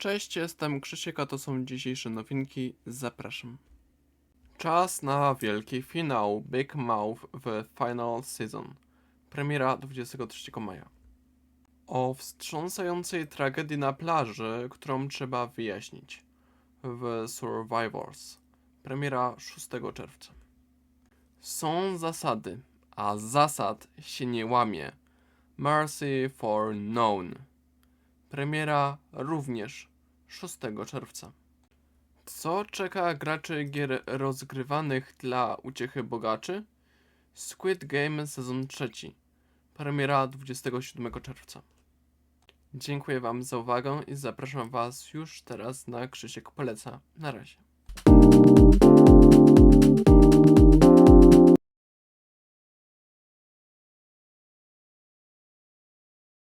Cześć, jestem Krzysiek, a to są dzisiejsze nowinki. Zapraszam. Czas na wielki finał Big Mouth w Final Season. Premiera 23 maja. O wstrząsającej tragedii na plaży, którą trzeba wyjaśnić. W Survivors. Premiera 6 czerwca. Są zasady, a zasad się nie łamie. Mercy for Known. Premiera również 6 czerwca. Co czeka graczy gier rozgrywanych dla uciechy bogaczy? Squid Game sezon trzeci. Premiera 27 czerwca. Dziękuję Wam za uwagę i zapraszam Was już teraz na Krzysiek Poleca. Na razie.